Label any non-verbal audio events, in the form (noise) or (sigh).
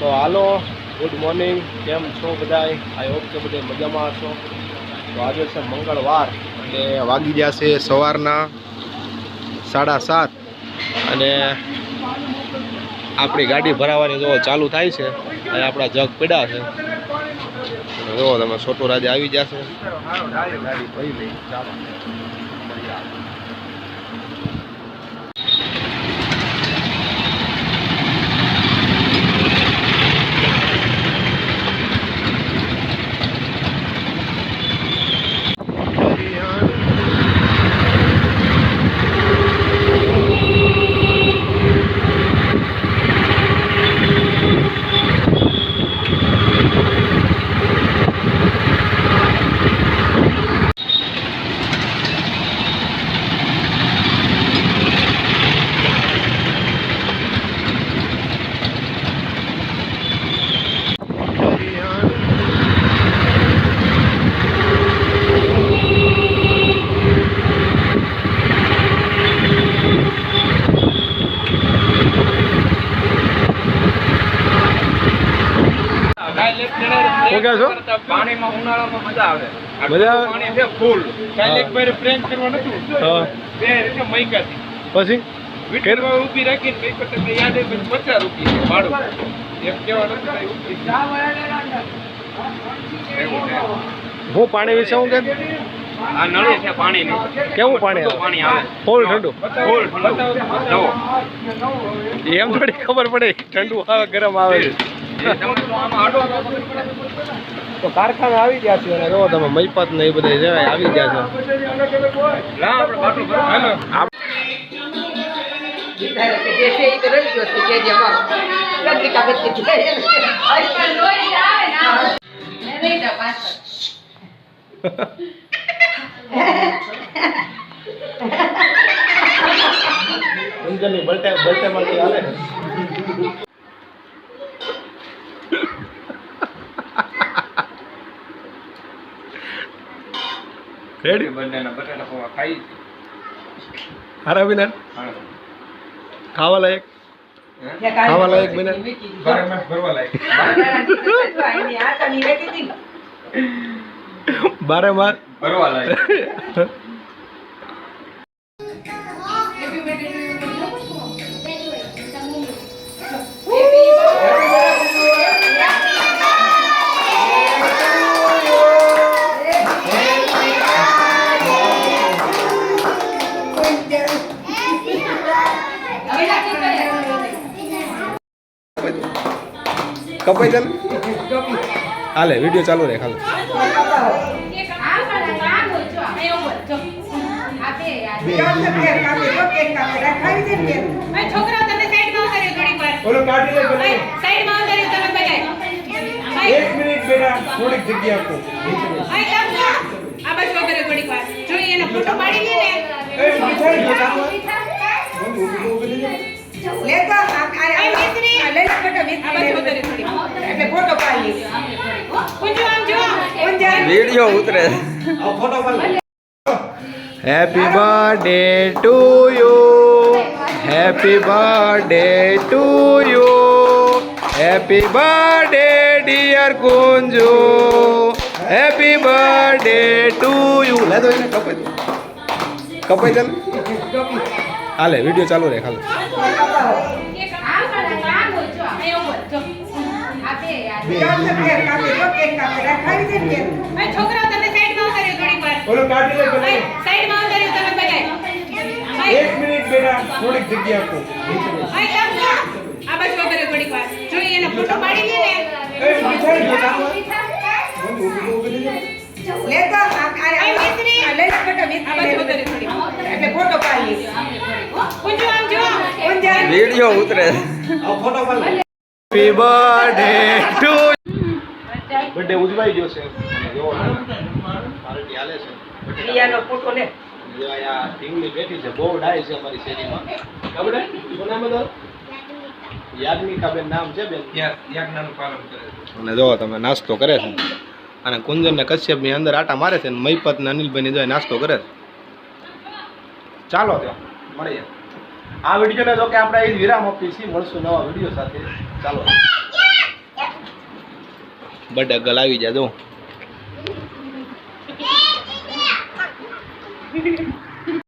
તો હાલો good morning કેમ છો બધાય? આઈ હોપ કે બધે મજામાં હશો. તો આજે છે મંગળવાર અને વાગી ગયા છે સવારના સાડા સાત. અને આપણી ગાડી ભરાવાની જો ચાલુ થાય છે. અને આપણા જગ પડ્યા છે. જો તમે છોટું રાજા આવી જશે ગાડી શું કહો છો? પાણીમાં ઉનાળામાં મજા આવે. મજા? પાણી છે ફૂલ. કાલે બાર પ્રેમ કરવા નતું. બે રીતે મૈકાથી પછી? વિટરમાં ઊભી રાખીને કઈ પણ તમને યાદ આવે પછી પચાસ રૂપિયા છે ભાડું. એમ કેવા નથી હું પાણી વિશે હું કે આ નળી છે પાણીની. કેવું પાણી? પાણી આવે. ફૂલ ઠંડુ. ફૂલ ઠંડુ એમ થોડી ખબર પડે ઠંડુ આવે ગરમ આવે. છે તો કારખાના આવી ગયા છે અને જો તમે મહીપત ને એ બધા જવાય આવી ગયા છે. મળતી ઊંઝાની બલટે બલટેમાંથી હાલે રેડી બંનેના બટાટા પૌવા ખાઈ હારા હા. ખાવા લાયક ખાવા લાયક બિના બારે ભરવા લાયક બારે માર ભરવા લાયક (laughs) કપાઈ જાય હાલે વીડિયો ચાલુ રહે ખાલી છોકરાઓ તમે સાઈડમાં ઉતાર્યો થોડીક વાર ઓલો કાઢી લે ભાઈ, સાઈડમાં ઉતાર્યો તમે બધા ભાઈ, એક મિનિટ બેટા થોડીક જગ્યા આપો. આ વાર જોઈએ એનો ફોટો પાડી લે ને એ મિઠાઈ બેટા ભાઈ, મિસ્ત્રી. આ બાજુ ઉતાર્યો થોડીક વાર. કુંજુ આમ જો વીડિયો ઉતરે. આ ફોટો પાડ happy birthday to you happy birthday to you happy birthday dear Kunju happy birthday to you લે દો એને કપાઈ દો. કપાઈ દે. હાલે વીડિયો ચાલુ રહે લે ભાઈ, એક મિનિટ બેટા થોડીક જગ્યા આપો. આ બાજુ ઉતાર્યો થોડીક વાર જોઈએ એનો ફોટો પાડી લે ને એ મિઠાઈ બેટા ભાઈ, મિસ્ત્રી. આ થોડીક વાર. કુંજુ આમ જો વીડિયો ઉતરે. Photo happy birthday to birthday ઉજવાઈ ગયો છે. જોવો પાર્ટી હાલે છે. જો અહીંયા ટીમની બેઠી છે. બહુ ડાય છે અમારી શેરીમાં. ખબર શું નામ હતું? યાજ્ઞિકા નામ છે બેન? યાજ્ઞાનું પાલન કરે છે. અને જો તમે નાસ્તો કરે છે. અને કુંજન ને કશ્યપની અંદર આટા મારે છે અને મહીપત ને અનિલભાઈ ની નાસ્તો કરે છે. ચાલો તો મળીએ. આ વિડીયોને જો કે આપણે એ વિરામ આપીએ છીએ. મળશું નવા વીડિયો સાથે. ચાલો. બટ ગલાવી જાજો (laughs) (laughs)